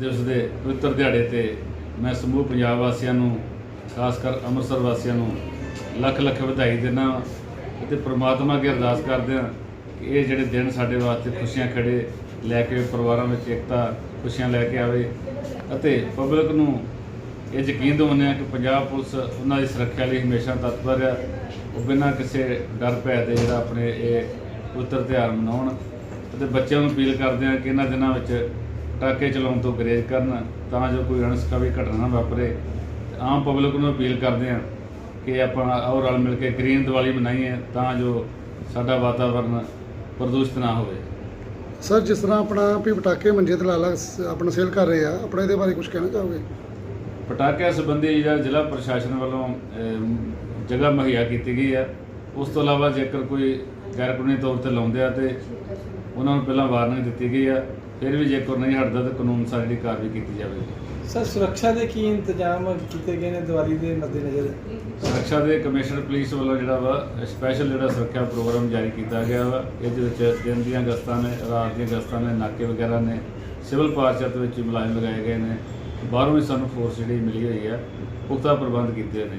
ਦਿਵਸ ਦੇ ਪਵਿੱਤਰ ਦਿਹਾੜੇ ਤੇ ਮੈਂ ਸਮੂਹ ਪੰਜਾਬ ਵਾਸੀਆਂ ਨੂੰ, ਖਾਸ ਕਰ ਅੰਮ੍ਰਿਤਸਰ ਵਾਸੀਆਂ ਨੂੰ ਲੱਖ ਲੱਖ ਵਧਾਈ ਦਿੰਦਾ ਵਾਂ ਅਤੇ ਪ੍ਰਮਾਤਮਾ ਅੱਗੇ ਅਰਦਾਸ ਕਰਦੇ ਹਾਂ ਕਿ ਇਹ ਜਿਹੜੇ ਦਿਨ ਸਾਡੇ ਵਾਸਤੇ ਖੁਸ਼ੀਆਂ ਖੜੇ ਲੈ ਕੇ ਪਰਿਵਾਰਾਂ ਵਿੱਚ ਏਕਤਾ ਖੁਸ਼ੀਆਂ ਲੈ ਕੇ ਆਵੇ ਅਤੇ ਪਬਲਿਕ ਨੂੰ ਇਹ ਯਕੀਨ ਦਿਵਾਉਂਦੇ ਹਾਂ ਕਿ ਪੰਜਾਬ ਪੁਲਿਸ ਉਹਨਾਂ ਦੀ ਸੁਰੱਖਿਆ ਲਈ ਹਮੇਸ਼ਾ ਤਤਪਰ ਹੈ। ਉਹ ਬਿਨਾਂ ਕਿਸੇ ਡਰ ਭੈ ਦੇ ਜਿਹੜਾ ਆਪਣੇ ਇਹ ਪਵਿੱਤਰ ਤਿਉਹਾਰ ਮਨਾਉਣ ਅਤੇ ਬੱਚਿਆਂ ਨੂੰ ਅਪੀਲ ਕਰਦੇ ਹਾਂ ਕਿ ਇਹਨਾਂ ਦਿਨਾਂ ਵਿੱਚ ਪਟਾਕੇ ਚਲਾਉਣ ਤੋਂ ਗਰੇਜ਼ ਕਰਨ ਤਾਂ ਜੋ ਕੋਈ ਅਣਸਖਾਵੀ ਘਟਨਾ ਨਾ ਵਾਪਰੇ। ਆਮ ਪਬਲਿਕ ਨੂੰ ਅਪੀਲ ਕਰਦੇ ਹਾਂ ਕਿ ਆਪਾਂ ਆਓ ਰਲ ਮਿਲ ਕੇ ਗ੍ਰੀਨ ਦੀਵਾਲੀ ਮਨਾਈਏ ਤਾਂ ਜੋ ਸਾਡਾ ਵਾਤਾਵਰਨ ਪ੍ਰਦੂਸ਼ਿਤ ਨਾ ਹੋਵੇ। ਸਰ ਜਿਸ ਤਰ੍ਹਾਂ ਆਪਣਾ ਵੀ ਪਟਾਕੇ ਮੰਜੇ ਤੇ ਲਾ ਆਪਣਾ ਸੇਲ ਕਰ ਰਹੇ ਆ ਆਪਣਾ ਇਹਦੇ ਬਾਰੇ ਕੁਝ ਕਹਿਣਾ ਚਾਹੋਗੇ? ਪਟਾਕਿਆਂ ਸੰਬੰਧੀ ਜਿਹੜਾ ਜ਼ਿਲ੍ਹਾ ਪ੍ਰਸ਼ਾਸਨ ਵੱਲੋਂ ਜਗ੍ਹਾ ਮੁਹੱਈਆ ਕੀਤੀ ਗਈ ਹੈ। ਉਸ ਤੋਂ ਇਲਾਵਾ ਜੇਕਰ ਕੋਈ ਗੈਰ ਕਾਨੂੰਨੀ ਤੌਰ ਤੇ ਲਾਉਂਦੇ ਆ ਤੇ ਉਹਨਾਂ ਨੂੰ ਪਹਿਲਾਂ ਵਾਰਨਿੰਗ ਦਿੱਤੀ ਗਈ ਆ ਫਿਰ ਵੀ ਜੇਕਰ ਨਹੀਂ ਹਟਦਾ ਤਾਂ ਕਾਨੂੰਨ ਅਨੁਸਾਰ ਜਿਹੜੀ ਕਾਰਵਾਈ ਕੀਤੀ ਜਾਵੇਗੀ। ਸਰ ਸੁਰੱਖਿਆ ਦੇ ਕੀ ਇੰਤਜ਼ਾਮ ਕੀਤੇ ਗਏ ਨੇ ਦੀਵਾਲੀ ਦੇ ਮੱਦੇਨਜ਼ਰ? ਸੁਰੱਖਿਆ ਦੇ ਕਮਿਸ਼ਨਰ ਪੁਲਿਸ ਵੱਲੋਂ ਜਿਹੜਾ ਵਾ ਸਪੈਸ਼ਲ ਜਿਹੜਾ ਸੁਰੱਖਿਆ ਪ੍ਰੋਗਰਾਮ ਜਾਰੀ ਕੀਤਾ ਗਿਆ ਵਾ ਇਹਦੇ ਵਿੱਚ ਦਿਨ ਦੀਆਂ ਗਸਤਾਂ ਨੇ ਰਾਤ ਦੀਆਂ ਗਸਤਾਂ ਨੇ ਨਾਕੇ ਵਗੈਰਾ ਨੇ ਸਿਵਲ ਪਾਰਚਤ ਵਿੱਚ ਮੁਲਾਜ਼ਮ ਲਗਾਏ ਗਏ ਨੇ ਬਾਹਰੋਂ ਵੀ ਸਾਨੂੰ ਫੋਰਸ ਜਿਹੜੀ ਮਿਲੀ ਹੋਈ ਆ ਪੁਖਤਾ ਪ੍ਰਬੰਧ ਕੀਤੇ ਨੇ।